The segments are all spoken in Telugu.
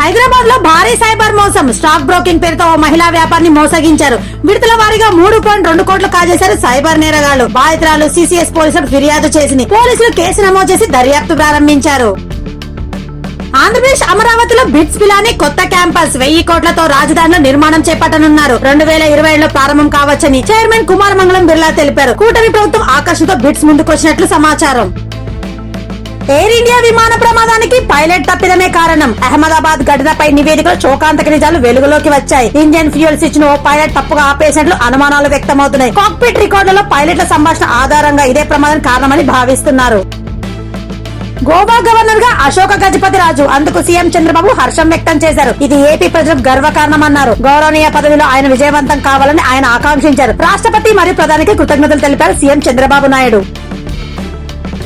హైదరాబాద్లో భారీ సైబర్ మోసం. స్టాక్ బ్రోకింగ్ పేరుతో ఓ మహిళా వ్యాపారిని మోసగించారు. విడతల వారీగా మూడు పాయింట్ రెండు కోట్లు కాజేశారు సైబర్ నేరగాళ్ళు. బాధితురాలు సిసిఎస్ పోలీసులకు ఫిర్యాదు చేసింది. పోలీసులు కేసు నమోదు చేసి దర్యాప్తు ప్రారంభించారు. ఆంధ్రప్రదేశ్ అమరావతిలో బిట్స్ పిలాని కొత్త క్యాంపస్. వెయ్యి కోట్లతో రాజధానిలో నిర్మాణం చేపట్టనున్నారు. రెండు వేల ఇరవై ఏడులో ప్రారంభం కావచ్చని చైర్మన్ కుమార్ మంగళం బిర్లా తెలిపారు. కూటమి ప్రభుత్వం ఆకర్షణతో బిట్స్ ముందుకొచ్చినట్లు సమాచారం. ఎయిర్ ఇండియా విమాన ప్రమాదానికి పైలట్ తప్పిదమే కారణం. అహ్మదాబాద్ ఘటనపై నివేదికలు శోకాంతక నిజాలు వెలుగులోకి వచ్చాయి. ఇండియన్ ఫ్యూయల్ స్విచ్ ఓ పైలట్ తప్పుగా ఆపేసినట్లు అనుమానాలు వ్యక్తమవుతున్నాయి. కాక్పిట్ రికార్డులలో పైలట్ల సంభాషణ ఆధారంగా ఇదే ప్రమాదం కారణమని భావిస్తున్నారు. గోవా గవర్నర్గా అశోక గజపతి రాజు అందుకు సీఎం చంద్రబాబు హర్షం వ్యక్తం చేశారు. ఇది ఏపీ ప్రజలకు గర్వకారణమన్నారు గౌరవనీయ పదవిలో ఆయన విజయవంతం కావాలని ఆయన ఆకాంక్షించారు. రాష్ట్రపతి మరియు ప్రధానికి కృతజ్ఞతలు తెలిపారు సీఎం చంద్రబాబు నాయుడు.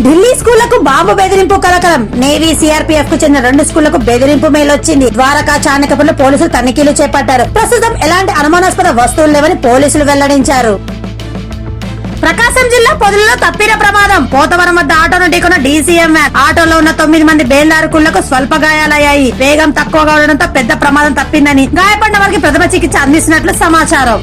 ఢిల్లీ స్కూళ్ళకు బాంబు బెదిరింపు కలకలం. నేవీ సిఆర్పీఎఫ్కు చెందిన రెండు స్కూళ్ళకు బెదిరింపు మెయిల్ వచ్చింది ద్వారకా చాణకపురంలో పోలీసులు తనిఖీలు చేపట్టారు. ప్రస్తుతం ఎలాంటి అనుమానాస్పద వస్తువులు లేవని పోలీసులు వెల్లడించారు. ప్రకాశం జిల్లా పొదులలో తప్పిన ప్రమాదం. పోతవరం వద్ద ఆటోను ఢీకొన్న డీసీఎం వ్యాన్. ఆటోలో ఉన్న తొమ్మిది మంది బేల్దారుకులకు స్వల్ప గాయాలయ్యాయి వేగం తక్కువగా ఉండడంతో పెద్ద ప్రమాదం తప్పిందని గాయపడిన వారికి ప్రథమ చికిత్స అందిస్తున్నట్లు సమాచారం.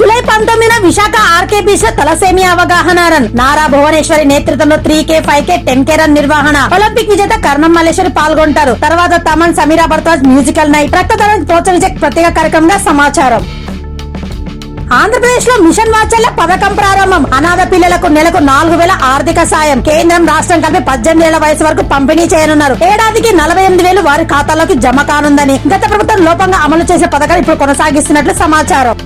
జూలై పంతొమ్మిదిన విశాఖ ఆర్కే బీచ్ తలసేమి అవగాహన రన్. నారా భువనేశ్వరి నేతృత్వంలో three K five K ten K run నిర్వహణ. ఒలింపిక్ విజేత కర్ణం మల్లేశ్వరి పాల్గొంటారు. తర్వాత తమన్ సమీరా భరద్వాజ్ మ్యూజికల్ నైట్. రక్తదానం ప్రోత్సహించే ప్రత్యేక కార్యక్రమంగా సమాచారం. ఆంధ్రప్రదేశ్లో మిషన్ వాత్సల్య పథకం ప్రారంభం. అనాథ పిల్లలకు నెలకు నాలుగు వేల ఆర్థిక సాయం. కేంద్రం రాష్ట్రం కలిపి పద్దెనిమిది ఏళ్ళ వయసు వరకు పంపిణీ చేయనున్నారు. ఏడాదికి నలభై ఎనిమిది వేలు వారి ఖాతాలోకి జమ కానుందని. గత ప్రభుత్వం లోపంగా అమలు చేసే పథకాలు ఇప్పుడు కొనసాగిస్తున్నట్లు సమాచారం.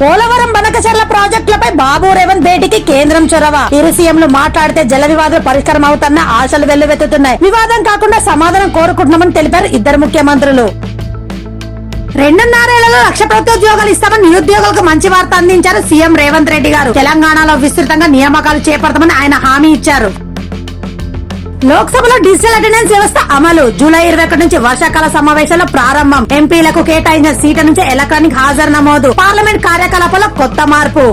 పోలవరం బనకచర్ల ప్రాజెక్టులపై బాబు రేవంత్ భేటీకి కేంద్రం చొరవ. ఇరు సీఎంలు మాట్లాడితే జల వివాదాలు పరిష్కారం అవుతున్న ఆశలు వెల్లువెత్తుతున్నాయి. వివాదం కాకుండా సమాధానం కోరుకుంటున్నామని తెలిపారు ఇద్దరు ముఖ్యమంత్రులు. రెండున్నరేళ్ళలో లక్ష ప్రభుత్వోద్యోగాలు ఇస్తామని నిరుద్యోగులకు మంచి వార్త అందించారు సీఎం రేవంత్ రెడ్డి గారు. తెలంగాణలో విస్తృతంగా నియామకాలు చేపడతామని ఆయన హామీ ఇచ్చారు. లోక్సభలో డిజిటల్ అటెండెన్స్ వ్యవస్థ అమలు. జూలై ఇరవై ఒకటి నుంచి వర్షాకాల సమావేశాల ప్రారంభం. ఎంపీలకు కేటాయించిన సీట్ల నుంచి ఎలక్ట్రానిక్ హాజరు నమోదు. పార్లమెంట్ కార్యకలాపాల్లో కొత్త మార్పు.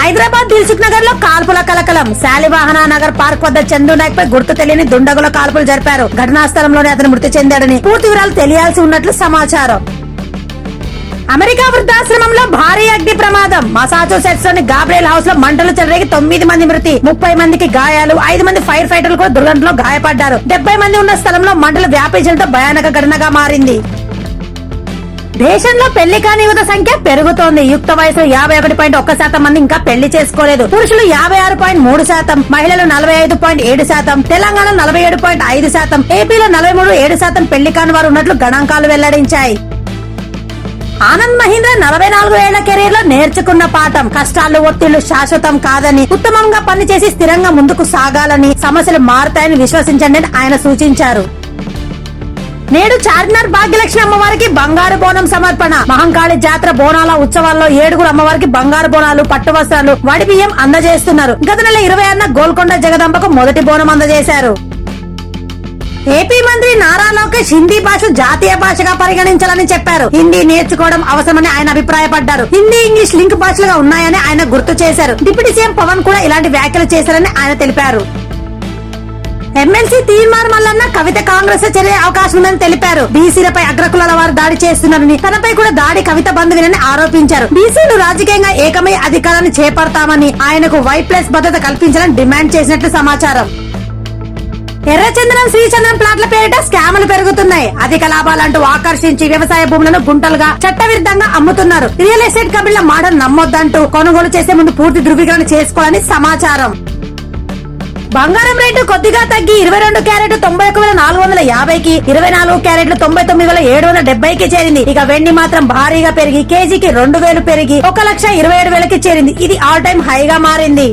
హైదరాబాద్ దిల్సుఖ్ నగర్లో కాల్పుల కలకలం. శాలివాహన నగర్ పార్క్ వద్ద చందు నాయక్ పై గుర్తు తెలియని దుండగుల కాల్పులు జరిపారు. ఘటనా స్థలంలోనే అతను మృతి చెందాడని పూర్తి వివరాలు తెలియాల్సి ఉన్నట్లు సమాచారం. అమెరికా వృద్ధాశ్రమంలో భారీ అగ్ని ప్రమాదం. మసాచుసెట్స్లోని గాబ్రియల్ హౌస్లో మంటలు చెలరేగి తొమ్మిది మంది మృతి ముప్పై మందికి గాయాలు ఐదు మంది ఫైర్ ఫైటర్లు కూడా దుర్ఘటనలో గాయపడ్డారు. డెబ్బై మంది ఉన్న స్థలంలో మంటలు వ్యాపించడంతో భయానక ఘటనగా మారింది. దేశంలో పెళ్ళి కాని యువత సంఖ్య పెరుగుతోంది. యుక్త వయసు యాభై ఒకటి పాయింట్ ఒక్క శాతం మంది ఇంకా పెళ్ళి చేసుకోలేదు. పురుషులు యాభై ఆరు పాయింట్ మూడు శాతం మహిళలు నలభై ఐదు పాయింట్ ఏడు శాతం తెలంగాణ నలభై ఏడు పాయింట్ ఐదు శాతం ఏపీలో నలభై మూడు ఏడు శాతం పెళ్ళి కాని వారు ఉన్నట్లు గణాంకాలు వెల్లడించాయి. ఆనంద్ మహీంద్ర నలభై నాలుగు ఏళ్ళ కెరీర్లో నేర్చుకున్న పాఠం. కష్టాలు ఒత్తిళ్ళు శాశ్వతం కాదని ఉత్తమంగా పనిచేసి స్థిరంగా ముందుకు సాగాలని సమస్యలు మారుతాయని విశ్వసించండి అని ఆయన సూచించారు. నేడు చార్మినార్ భాగ్యలక్ష్మి అమ్మవారికి బంగారు బోనం సమర్పణ. మహంకాళి జాతర బోనాల ఉత్సవాల్లో ఏడుగురు అమ్మవారికి బంగారు బోనాలు పట్టు వస్త్రాలు వడి బియ్యం అందజేస్తున్నారు. గత నెల ఇరవై ఆరున గోల్కొండ జగదంబకు మొదటి బోనం అందజేశారు. ఏపీ మంత్రి నారా లోకేష్ హిందీ భాష జాతీయ భాషగా పరిగణించాలని చెప్పారు. హిందీ నేర్చుకోవడం అవసరమని ఆయన అభిప్రాయపడ్డారు. హిందీ ఇంగ్లీష్ లింక్ భాషలుగా ఉన్నాయని ఆయన గుర్తు చేశారు. డిప్యూటీ సీఎం పవన్ కూడా ఇలాంటి వ్యాఖ్యలు చేశారని ఆయన తెలిపారు. ఎమ్మెల్సీ తీర్మార్ మల్లన్న కవిత కాంగ్రెస్లో చేరే అవకాశం ఉందని తెలిపారు. బీసీలపై అగ్రకులాల వారు దాడి చేస్తున్నారని తనపై కూడా దాడి కవిత బంధువులని ఆరోపించారు. బీసీలు రాజకీయంగా ఏకమై అధికారాన్ని చేపడతామని ఆయనకు వై ప్లస్ భద్రత కల్పించాలని డిమాండ్ చేసినట్లు సమాచారం. ఎర్రచందనం శ్రీచందనం ప్లాట్ల పేరిట స్కాములు పెరుగుతున్నాయి. అధిక లాభాలంటూ ఆకర్షించి వ్యవసాయ భూములను గుంటలుగా చట్టవిరుద్ధంగా అమ్ముతున్నారు. రియల్ ఎస్టేట్ కంపెనీల మాట నమ్మొద్దంటూ కొనుగోలు చేసే ముందు పూర్తి ధృవీకరణ చేసుకోవాలని సమాచారం. బంగారం రేటు కొద్దిగా తగ్గి ఇరవై రెండు క్యారెట్ తొంభై ఒక వేల నాలుగు వందల యాభైకి ఇరవై నాలుగు క్యారెట్లు తొంభై తొమ్మిది వేల ఏడు వందల డెబ్బైకి చేరింది. ఇక వెండి మాత్రం భారీగా పెరిగి కేజీకి రెండు వేలు పెరిగి ఒక లక్ష ఇరవై ఏడు వేలకి చేరింది. ఇది ఆల్ టైమ్ హైగా మారింది.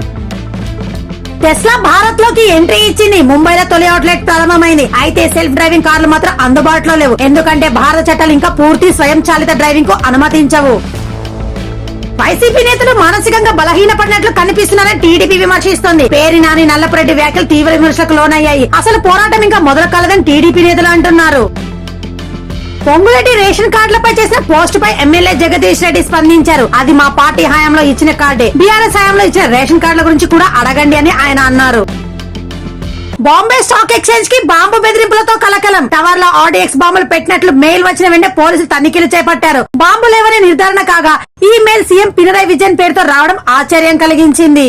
టెస్లా భారత్లోకి ఎంట్రీ ఇచ్చింది. ముంబైలో తొలి అవుట్లెట్ ప్రారంభమైంది. అయితే సెల్ఫ్ డ్రైవింగ్ కార్లు మాత్రం అందుబాటులో లేవు. ఎందుకంటే భారత చట్టాలు ఇంకా పూర్తి స్వయం చాలిత డ్రైవింగ్కు అనుమతించవు. వైసీపీ నేతలు మానసికంగా బలహీనపడినట్లు కనిపిస్తున్నారని టీడీపీ విమర్శిస్తోంది. పేరు నాని నల్లపురెడ్డి వ్యాఖ్యలు తీవ్ర విమర్శలకు లోనయ్యాయి. అసలు పోరాటం ఇంకా మొదలు కాలేదని టీడీపీ నేతలు అంటున్నారు. పొంగులెడ్డి రేషన్ కార్డులపై చేసిన పోస్ట్ పై ఎమ్మెల్యే జగదీష్ రెడ్డి స్పందించారు. అది మా పార్టీ హయాంలో ఇచ్చిన కార్డే. బీఆర్ఎస్ హయాంలో ఇచ్చిన రేషన్ కార్డుల గురించి కూడా అడగండి అని ఆయన అన్నారు. బాంబే స్టాక్ ఎక్స్చేంజ్కి బాంబు బెదిరింపులతో కలకలం. టవర్లో ఆడిఎక్స్ బాంబులు పెట్టినట్లు మెయిల్ వచ్చిన వెంటనే పోలీసులు తనిఖీలు చేపట్టారు. బాంబు లేవని నిర్ధారణ కాగా ఈ మెయిల్ సీఎం పినరాయి విజయన్ పేరుతో రావడం ఆశ్చర్యం కలిగించింది.